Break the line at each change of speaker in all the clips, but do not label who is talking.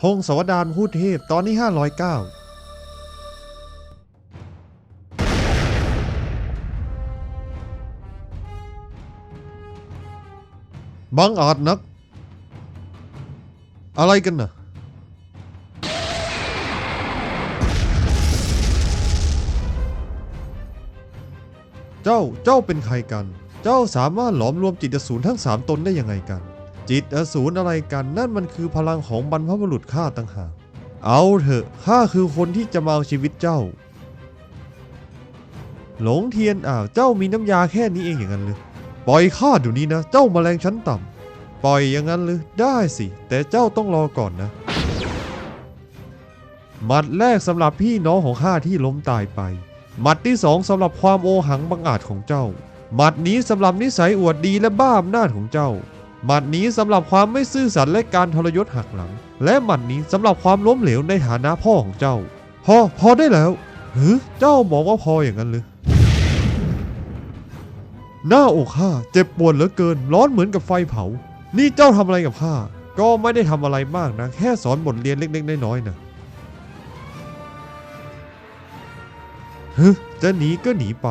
พงศวดารพูดเทพตอนที่509บังอาจนัก อะไรกันนะเจ้า เจ้าเป็นใครกัน เจ้าสามารถหลอมรวมจิตอสูรทั้งสามตนได้ยังไงกัน จิตอสูรอะไรกัน นั่นมันคือพลังของบรรพบุรุษข้าต่างหาก เอาเถอะข้าคือคนที่จะมาเอาชีวิตเจ้า หลงเทียนอ้าวเจ้ามีน้ำยาแค่นี้เองอย่างนั้นเลยปล่อยข้าเดี๋ยวนี้นะ เจ้าแมลงชั้นต่ำปล่อยอย่างนั้นเลยได้สิ แต่เจ้าต้องรอก่อนนะหมัดแรกสำหรับพี่น้องของข้าที่ล้มตายไปหมัดที่สองสำหรับความโอหังบังอาจของเจ้าหมัดนี้สำหรับนิสัยอวดดีและบ้าอำนาจของเจ้า หมัดนี้สำหรับความไม่ซื่อสัตย์และการทรยศหักหลัง และหมัดนี้สำหรับความล้มเหลวในฐานะพ่อของเจ้า พอพอได้แล้วหือเจ้าบอกว่าพออย่างนั้นหรือหน้าอกข้าเจ็บปวดเหลือเกิน ร้อนเหมือนกับไฟเผา นี่เจ้าทำอะไรกับข้าก็ไม่ได้ทำอะไรมากนะ แค่สอนบทเรียนเล็กๆน้อยๆนะฮึจะหนีก็หนีไป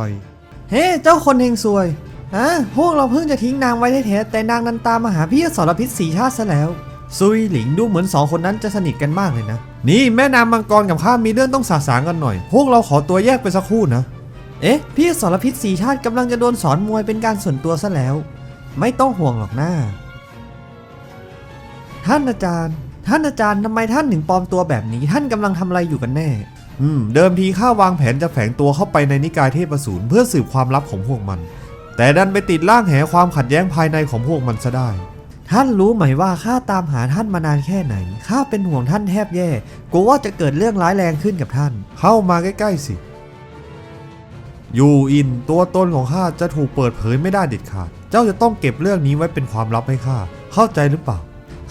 เฮ้ เจ้าคนเฮงซวย ฮะพวกเราเพิ่งจะทิ้งนางไว้แท้ๆแต่นางนันตามมาหาพี่สรพิษสีชาติซะแล้ว ซุยหลิงดูเหมือนสองคนนั้นจะสนิทกันมากเลยนะ นี่แม่นางมังกรกับข้ามีเรื่องต้องสาสางกันหน่อย พวกเราขอตัวแยกไปสักครู่นะ เอ๊ะ พี่สรพิษสีชาติกำลังจะโดนสอนมวยเป็นการส่วนตัวซะแล้ว ไม่ต้องห่วงหรอกหน้าท่านอาจารย์ ท่านอาจารย์ทำไมท่านถึงปลอมตัวแบบนี้ ท่านกำลังทำอะไรอยู่กันแน่ อืม เดิมทีข้าวางแผนจะแฝงตัวเข้าไปในนิกายเทพอสูรเพื่อสืบความลับของพวกมัน แต่ดันไปติดล่างแหความขัดแย้งภายในของพวกมันซะได้ ท่านรู้ไหมว่าข้าตามหาท่านมานานแค่ไหนข้าเป็นห่วงท่านแทบแย่กลัวว่าจะเกิดเรื่องร้ายแรงขึ้นกับท่าน
เข้ามาใกล้ๆสิ ยูอินตัวตนของข้าจะถูกเปิดเผยไม่ได้เด็ดขาด เจ้าจะต้องเก็บเรื่องนี้ไว้เป็นความลับให้ข้าเข้าใจหรือเปล่า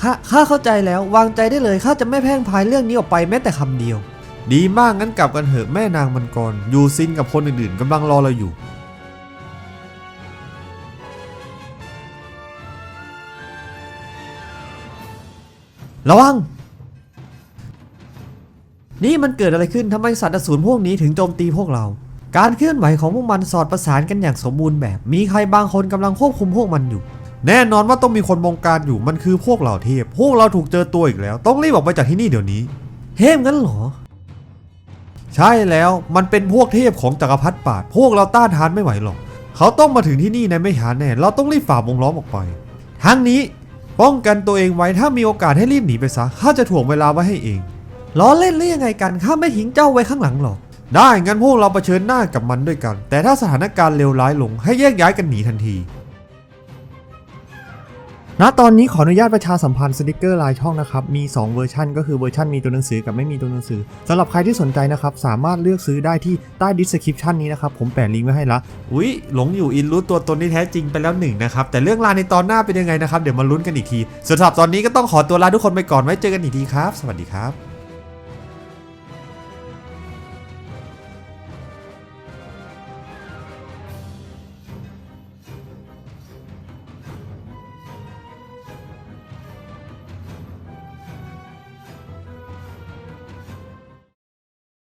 ข้าข้าเข้าใจแล้ววางใจได้เลยข้าจะไม่แพร่งพรายเรื่องนี้ออกไปแม้แต่คำเดียว
ดีมากงั้นกลับกันเถอะแม่นางมันกรยูซินกับคนอื่นๆกำลังรอเราอยู่
ระวัง นี่มันเกิดอะไรขึ้นทำไมสัตว์อสูรพวกนี้ถึงโจมตีพวกเรา การเคลื่อนไหวของพวกมันสอดประสานกันอย่างสมบูรณ์แบบ มีใครบางคนกำลังควบคุมพวกมันอยู่
แน่นอนว่าต้องมีคนบงการอยู่มันคือพวกเหล่าเทพ พวกเราถูกเจอตัวอีกแล้ว ต้องรีบออกไปจากที่นี่เดี๋ยวนี้
เทพงั้นเหรอ
ใช่แล้วมันเป็นพวกเทพของจักรพรรดิปาดพวกเราต้านทานไม่ไหวหรอก เขาต้องมาถึงที่นี่ในไม่ช้าแน่ เราต้องรีบฝ่าวงล้อมออกไป ทั้งนี้ ป้องกันตัวเองไว้ถ้ามีโอกาสให้รีบหนีไปซะข้าจะถ่วงเวลาไว้ให้เอง
ล้อเล่นหรือยังไงกันข้าไม่ทิ้งเจ้าไว้ข้างหลังหรอก
ได้งั้นพวกเราเผชิญหน้ากับมันด้วยกัน แต่ถ้าสถานการณ์เลวร้ายลงให้แยกย้ายกันหนีทันที
ณตอนนี้ขออนุญาตประชาสัมพันธ์สติกเกอร์ลายช่องนะครับ มี 2 เวอร์ชันก็คือเวอร์ชันมีตัวหนังสือกับไม่มีตัวหนังสือสำหรับใครที่สนใจนะครับ สามารถเลือกซื้อได้ที่ใต้ดิสคริปชันนี้นะครับ ผมแปะลิงก์ไว้ให้ละ
อุ๊ย หลงอยู่อินรู้ตัวตนที่แท้จริงไปแล้วหนึ่งนะครับ แต่เรื่องราวในตอนหน้าเป็นยังไงนะครับเดี๋ยวมาลุ้นกันอีกทีส่วนสำหรับตอนนี้ก็ต้องขอตัวลาทุกคนไปก่อนไว้เจอกันอีกทีครับ สวัสดีครับ